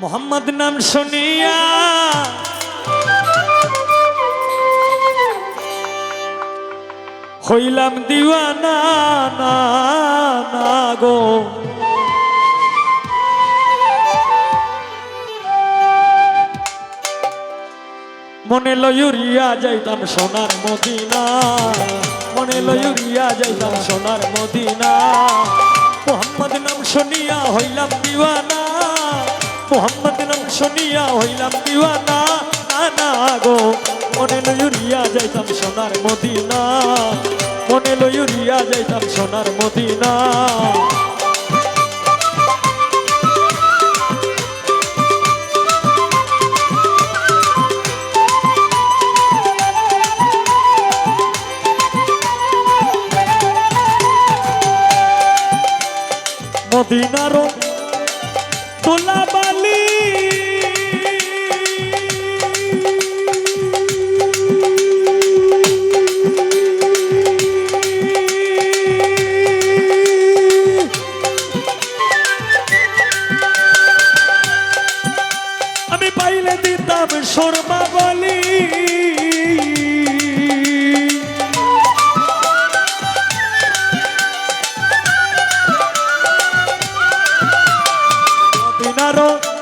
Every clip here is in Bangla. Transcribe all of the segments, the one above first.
মোহাম্মদ নাম শুনিয়া। হইলাম দিওয়ানা, না না, গো। মনে লয়ুরিয়া যাইতাম সোনার মদিনা। মনে লয়ুরিয়া যাইতাম সোনার মদিনা। মোহাম্মদ নাম শুনিয়া হইলাম দিওয়ানা মোহাম্মদ নাম শুনিয়া হইলাম দিওয়ানা। না গো, মনে লয়ুরিয়া যাইতাম সোনার মদিনা। মনে লয়ুরিয়া যাইতাম সোনার মদিনা। মদিনার তোলাবালি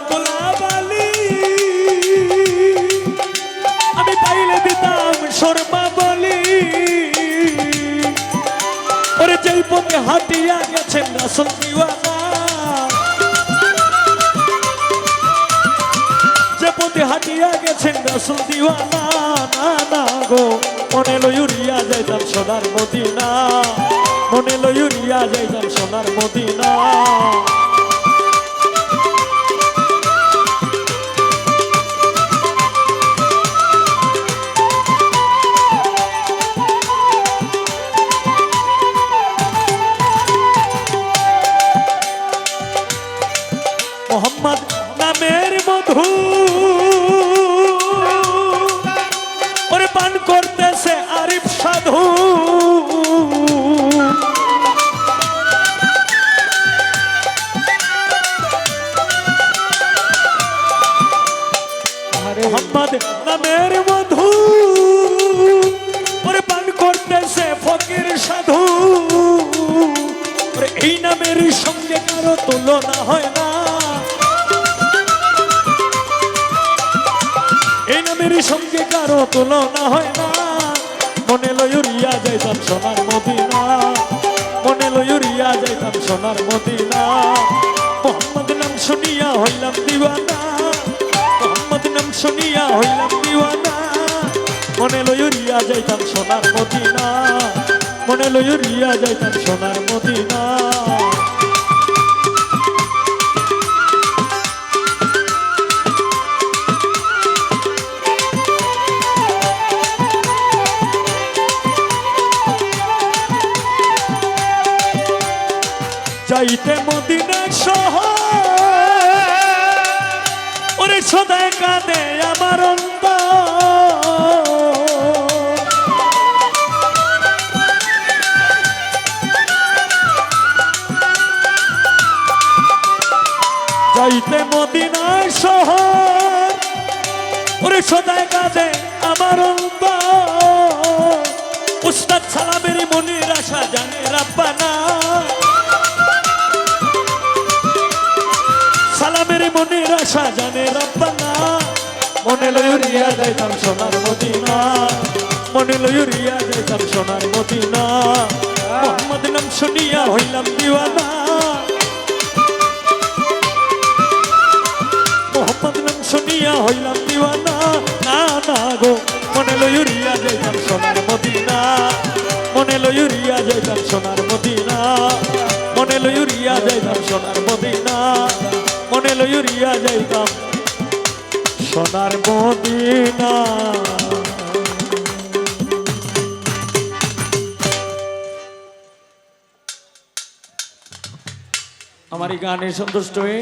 গোলাবালি আমি শর্মা বলি। ওরে গেছেন রাসুল দিওয়ানা হাটিয়া গেছেন রসুল দিওয়ানা, না না গো। মনে লয়ুরিয়া যাইতাম সোনার মদিনা। মনে লয়ুরিয়া যাইতাম সোনার মদিনা। করতেছে আরিফ সাধু। মোহাম্মদ নামের মধু ওরে পান করতেছে ফকির সাধু। এই নামের সঙ্গে কারও তুলনা হয় না। নামের সঙ্গে কারও তুলনা হয় না। মনে লয়ুরিয়া যাইতাম সোনার মদিনা। মনে লয়ুরিয়া যাইতাম সোনার মদিনা। মোহাম্মদ নাম শুনিয়া হইলাম দিওয়ানা। মোহাম্মদ নাম শুনিয়া হইলাম দিওয়ানা। মনে লয়ুরিয়া যাইতাম সোনার মদিনা। মনে লয়ুরিয়া যাইতাম সোনার মদিনা। যাইতে মদিনা সহ ওরে সদায় কাঁদে আমার যাইতে মদিনা সহ ওরে সদায় কাঁদে আমার অন্ত উস্তাদ সালামের মনির আশা জানে রাব্বানা। আশা জানে রব্বানা মনে লয়ুরিয়া যাইতাম সোনার মদিনা। মনে লয়ুরিয়া যাইতাম সোনার মদিনা। মোহাম্মদ নাম শুনিয়া হইলাম দিওয়ানা। মোহাম্মদ নাম শুনিয়া হইলাম দিওয়ানা। না না গো, মনে লয়ুরিয়া যাইতাম সোনার মদিনা। মনে লয়ুরিয়া যাইতাম সোনার মদিনা। মনে লয়ুরিয়া যাইতাম সোনার মদিনা। মনে লইয়া যাইতাম। সোনার মদিনা। আমার এই গানে সন্তুষ্ট হয়ে